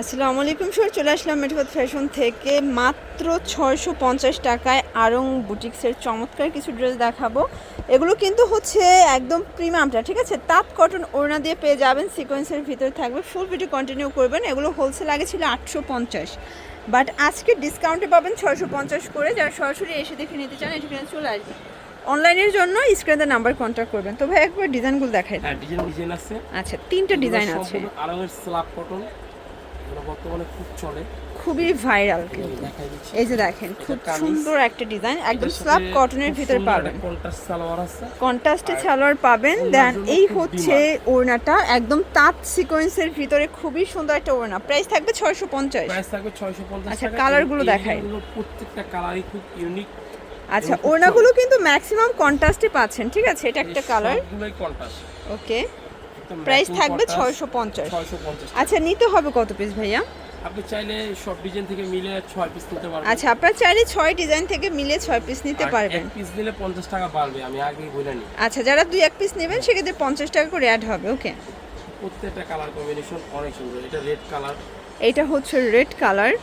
আসসালামু আলাইকুম স্যার চলে আসলাম মেঠোপথ ফ্যাশন থেকে। মাত্র ছয়শো পঞ্চাশ টাকায় আরং বুটিক্সের চমৎকার কিছু ড্রেস দেখাবো। এগুলো কিন্তু হচ্ছে একদম প্রিমিয়ামটা ঠিক আছে? তাঁত কটন ওড়না দিয়ে পেয়ে যাবেন সিকোয়েন্সের ভিতরে থাকবে ফুল ভিডিও কন্টিনিউ করবেন। এগুলো হোলসেল আগে ছিল আটশো পঞ্চাশ। বাট আজকে ডিসকাউন্টে পাবেন ছয়শো পঞ্চাশ করে। যারা সরাসরি এসে দেখে নিতে চান এখানে চলে আসবেন অনলাইনের জন্য স্ক্রিনে নাম্বার কন্ট্যাক্ট করবেন। তো ভাই একবার ডিজাইনগুলো দেখাই। হ্যাঁ ডিজাইন ডিজাইন আছে। আচ্ছা তিনটা ডিজাইন আছে। আরামের স্ল্যাব কটন এগুলো বর্তমানে খুব চলে। খুবই ভাইরাল এই এই যে দেখেন খুব সুন্দর একটা ডিজাইন একদম এটার কটনের ভিতরে পাবেন। কন্ট্রাস্ট সালোয়ার আছে। কন্ট্রাস্টে সালোয়ার পাবেন। দেন এই হচ্ছে ওড়নাটা একদম তাঁত সিকোয়েন্সের ভিতরে খুবই সুন্দর একটা ওড়না। প্রাইস থাকবে ছয়শো পঞ্চাশ। প্রাইস থাকবে 650 আচ্ছা, টাকা। colour এবংগুলো এই দেখাই। প্রত্যেকটা কালারই খুব ইউনিক আচ্ছা ওড়নাগুলো কিন্তু ম্যাক্সিমাম কন্ট্রাস্টে পাচ্ছেন ঠিক আছে? এটা একটা কালার ওকে প্রাইস থাকবে ছয়শো পঞ্চাশ। আচ্ছা নিতে হবে কত পিস ভাইয়া? আপনি চাইলে সব ডিজাইন থেকে মিলে 6 পিস নিতে পারবেন। আচ্ছা আপনার চাইলে ছয় ডিজাইন থেকে মিলে ছয় পিস নিতে পারবেন। এক পিস নিলে 50 টাকা বাড়বে আমি আগেই বলে নিই। আচ্ছা যারা দুই এক পিস নেবেন সেক্ষেত্রে পঞ্চাশ টাকা করে অ্যাড হবে ওকে প্রত্যেকটা কালার কম্বিনেশন অনেক সুন্দর এটা রেড কালার এটা হচ্ছে রেড কালার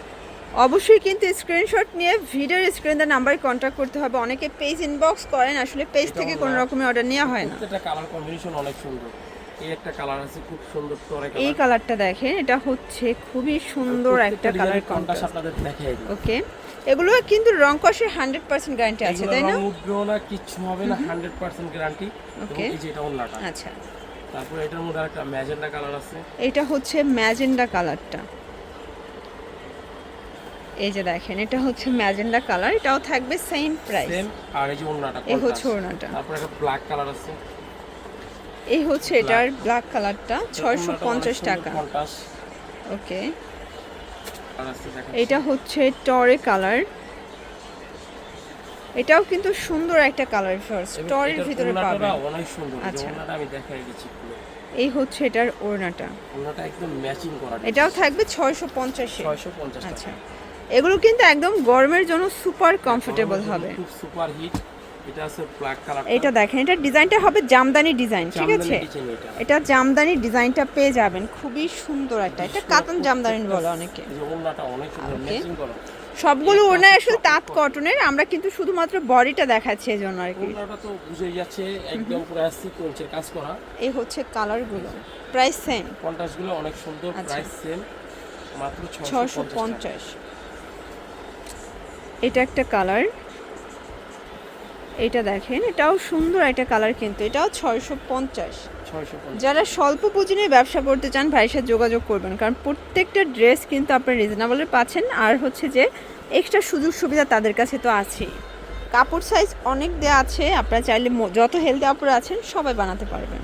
অবশ্যই কিন্তু স্ক্রিনশট নিয়ে ভিডিওর স্ক্রিনের নাম্বারে কন্ট্যাক্ট করতে হবে। অনেকে পেজ ইনবক্স করেন আসলে পেজ থেকে কোনো রকমের অর্ডার নেওয়া হয় না। প্রত্যেকটা কালার কম্বিনেশন অনেক সুন্দর। এই একটা কালার আছে খুব সুন্দর টরে এই কালারটা দেখেন এটা হচ্ছে খুবই সুন্দর একটা কালার কন্ট্রাস্ট কন্ট্রাস্ট আপনাদের দেখাই দিই। ওকে এগুলো কিন্তু রং কষে হান্ড্রেড পার্সেন্ট গ্যারান্টি আছে তাই না? উঠবেও না কিচ্ছু হবে না 100% গ্যারান্টি. এই যে এটা ওন্নাটা আচ্ছা। তারপর এটার মধ্যে একটা ম্যাজেন্ডা কালার আছে। এটা হচ্ছে ম্যাজেন্ডা কালারটা এই যে দেখেন এটা হচ্ছে ম্যাজেন্ডা কালার এটাও থাকবে সেম প্রাইস সেম আর এই যে ওন্নাটা এই হচ্ছে। ওড়নাটা। তারপর একটা ব্ল্যাক কালার আছে। এই হচ্ছে এটার ব্ল্যাক কালারটা ছয়শো পঞ্চাশ টাকা। ওকে এটা হচ্ছে টরে কালার এটাও কিন্তু সুন্দর একটা কালার ফার্স্ট এবং টরের ভিতরে পাবেন। অনেক সুন্দর আচ্ছা। আমি দেখাই দিচ্ছি এই হচ্ছে এটার ওড়নাটা। ওড়নাটা একদম ম্যাচিং করা এটাও থাকবে ছয়শো পঞ্চাশে 650 টাকা। আচ্ছা। এগুলো কিন্তু একদম গরমের জন্য সুপার কমফোর্টেবল হবে। খুব সুপার হিট এটা আছে ব্ল্যাক কালার এটা দেখেন এটা ডিজাইনটা হবে জামদানি ডিজাইন ঠিক আছে? এটা। জামদানি ডিজাইনটা পেয়ে যাবেন খুবই সুন্দর একটা। এটা কাতান জামদানি বলে অনেকে। এই যে ওড়নাটা অনেক সুন্দর ম্যাচিং করা। সবগুলো ওড়না আসলে তাঁত কটনের আমরা কিন্তু শুধুমাত্র বডিটা দেখাচ্ছি এই জন্য আর কি। তো বুঝে যাচ্ছে একদম পুরো সিকোয়েন্সের কাজ করা। এই হচ্ছে কালারগুলো প্রাইস সেম কন্ট্রাস্টগুলো অনেক সুন্দর আচ্ছা। প্রাইস সেম মাত্র ছশো 650 পঞ্চাশ। এটা একটা কালার। এটা দেখেন এটাও সুন্দর একটা কালার কিন্তু এটাও ছয়শো পঞ্চাশ। যারা স্বল্প পুঁজি নিয়ে ব্যবসা করতে চান ভাইয়ের সাথে যোগাযোগ করবেন কারণ প্রত্যেকটা ড্রেস কিন্তু আপনার রিজনেবলে পাচ্ছেন আর হচ্ছে যে এক্সট্রা সুযোগ সুবিধা তাদের কাছে তো আছেই। কাপড় সাইজ অনেক দেওয়া আছে আপনারা চাইলে যত হেলদি কাপড় আছেন সবাই বানাতে পারবেন।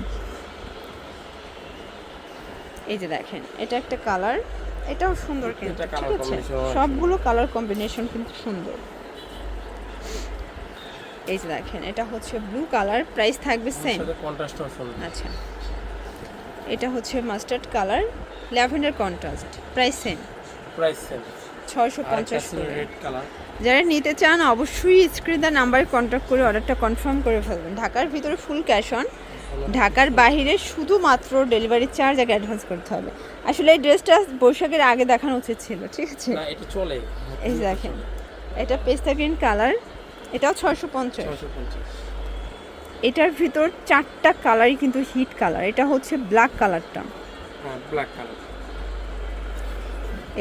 এই যে দেখেন এটা একটা কালার এটাও সুন্দর কিন্তু ঠিক আছে? সবগুলো কালার কম্বিনেশন কিন্তু সুন্দর। এই যে দেখেন এটা হচ্ছে ব্লু কালার প্রাইস থাকবে সেম আচ্ছা। এটা হচ্ছে mustard colour lavender contrast price same price same ছয়শো পঞ্চাশ একটা রেড কালার যারা নিতে চান অবশ্যই স্ক্রিন দা নাম্বারে কন্ট্যাক্ট করে অর্ডারটা কনফার্ম করে ফেলবেন। ঢাকার ভিতরে ফুল ক্যাশ অন ঢাকার বাইরে শুধুমাত্র ডেলিভারি চার্জ আগে অ্যাডভান্স করতে হবে। আসলে এই ড্রেসটা বৈশাখের আগে দেখানো উচিত ছিল ঠিক আছে? না এটা চলে। এই দেখেন এটা পেস্তা গ্রিন কালার এটাও ছয়শো পঞ্চাশ। 650 এটার ভিতর চারটা কালারই কিন্তু হিট কালার এটা হচ্ছে ব্ল্যাক কালারটা হ্যাঁ ব্ল্যাক কালার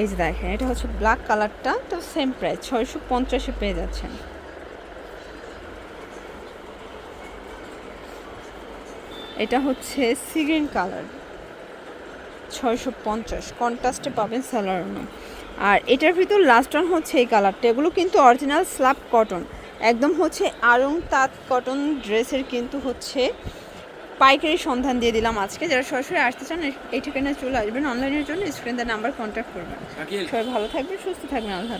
এই যে দেখেন এটা হচ্ছে ব্ল্যাক কালারটা তো সেম প্রাইস ছয়শো পঞ্চাশে পেয়ে যাচ্ছেন। এটা হচ্ছে সিগ্রিন কালার ছয়শো পঞ্চাশ। কন্ট্রাস্টে পাবেন স্যালারনো আর এটার ভিতর লাস্ট ওয়ান হচ্ছে এই কালারটা এগুলো কিন্তু অরিজিনাল স্ল্যাব কটন একদম হচ্ছে আরং তাঁত কটন ড্রেসের কিন্তু হচ্ছে পাইকারি সন্ধান দিয়ে দিলাম আজকে। যারা সরাসরি আসতে চান এই ঠিকানায় চলে আসবেন। অনলাইনের জন্য স্ক্রিন নাম্বার কন্ট্যাক্ট করবেন। সবাই ভালো থাকবেন সুস্থ থাকবেন আল্লাহ